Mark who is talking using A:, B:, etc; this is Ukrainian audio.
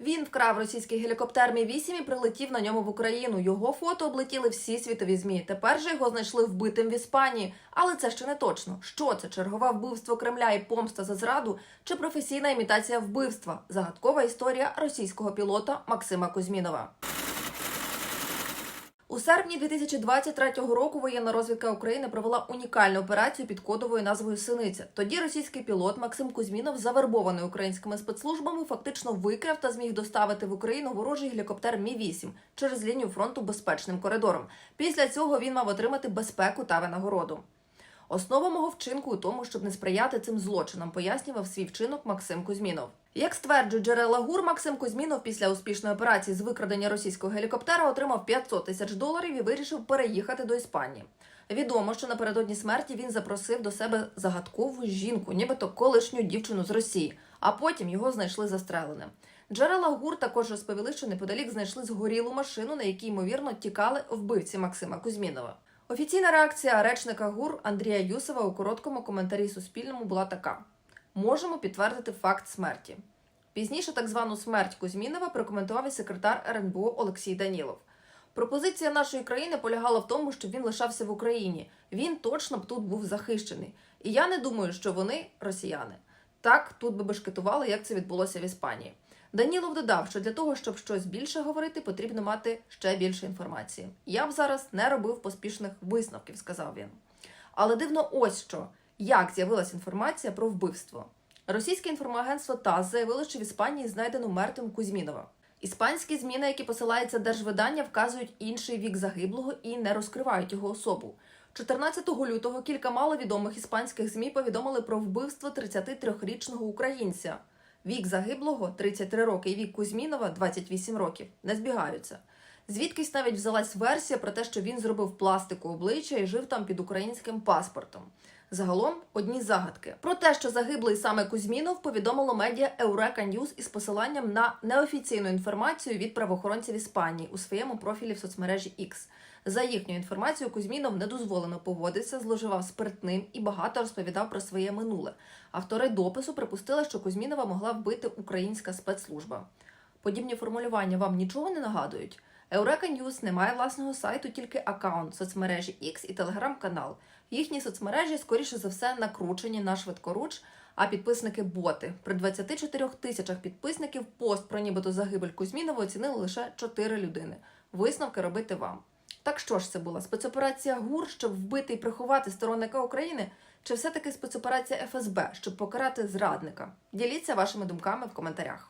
A: Він вкрав російський гелікоптер Мі 8 і прилетів на ньому в Україну. Його фото облетіли всі світові змі. Тепер же його знайшли вбитим в Іспанії. Але це ще не точно. Що це чергове вбивство Кремля і помста за зраду, чи професійна імітація вбивства? Загадкова історія російського пілота Максима Кузьмінова. У серпні 2023 року воєнна розвідка України провела унікальну операцію під кодовою назвою Синиця. Тоді російський пілот Максим Кузьмінов, завербований українськими спецслужбами, фактично викрав та зміг доставити в Україну ворожий гелікоптер Мі 8 через лінію фронту безпечним коридором. Після цього він мав отримати безпеку та винагороду. Основа мого вчинку у тому, щоб не сприяти цим злочинам, пояснював свій вчинок Максим Кузьмінов. Як стверджує джерела ГУР, Максим Кузьмінов після успішної операції з викрадення російського гелікоптера отримав 500 тисяч доларів і вирішив переїхати до Іспанії. Відомо, що напередодні смерті він запросив до себе загадкову жінку, нібито колишню дівчину з Росії, а потім його знайшли застреленим. Джерела ГУР також розповіли, що неподалік знайшли згорілу машину, на якій ймовірно тікали вбивці Максима Кузьмінова. Офіційна реакція речника ГУР Андрія Юсова у короткому коментарі Суспільному була така: можемо підтвердити факт смерті. Пізніше так звану смерть Кузьмінова прокоментував і секретар РНБО Олексій Данілов. Пропозиція нашої країни полягала в тому, щоб він лишався в Україні. Він точно б тут був захищений. І я не думаю, що вони росіяни. Так тут би бешкетували, як це відбулося в Іспанії. Данілов додав, що для того, щоб щось більше говорити, потрібно мати ще більше інформації. Я б зараз не робив поспішних висновків, сказав він. Але дивно ось що як з'явилася інформація про вбивство. Російське інформагентство ТАСС заявило, що в Іспанії знайдено мертвим Кузьмінова. Іспанські ЗМІ, на які посилається держвидання, вказують інший вік загиблого і не розкривають його особу. 14 лютого кілька маловідомих іспанських ЗМІ повідомили про вбивство 33-річного українця. Вік загиблого 33 роки і вік Кузьмінова 28 років не збігаються. Звідкись навіть взялась версія про те, що він зробив пластику обличчя і жив там під українським паспортом. Загалом одні загадки. Про те, що загиблий саме Кузьмінов, повідомило медіа Eureka News із посиланням на неофіційну інформацію від правоохоронців Іспанії у своєму профілі в соцмережі X. За їхньою інформацією, Кузьмінов не дозволено поводився, зловживав спиртним і багато розповідав про своє минуле. Автори допису припустили, що Кузьмінова могла вбити українська спецслужба. Подібні формулювання вам нічого не нагадують? Eureka News не має власного сайту, тільки аккаунт соцмережі X і телеграм-канал. Їхні соцмережі, скоріше за все, накручені на швидкоруч, а підписники боти. При 24 тисячах підписників пост про нібито загибель Кузьмінова оцінили лише 4 людини. Висновки робити вам. Так що ж це була спецоперація ГУР, щоб вбити і приховати сторонника України, чи все-таки спецоперація ФСБ, щоб покарати зрадника? Діліться вашими думками в коментарях.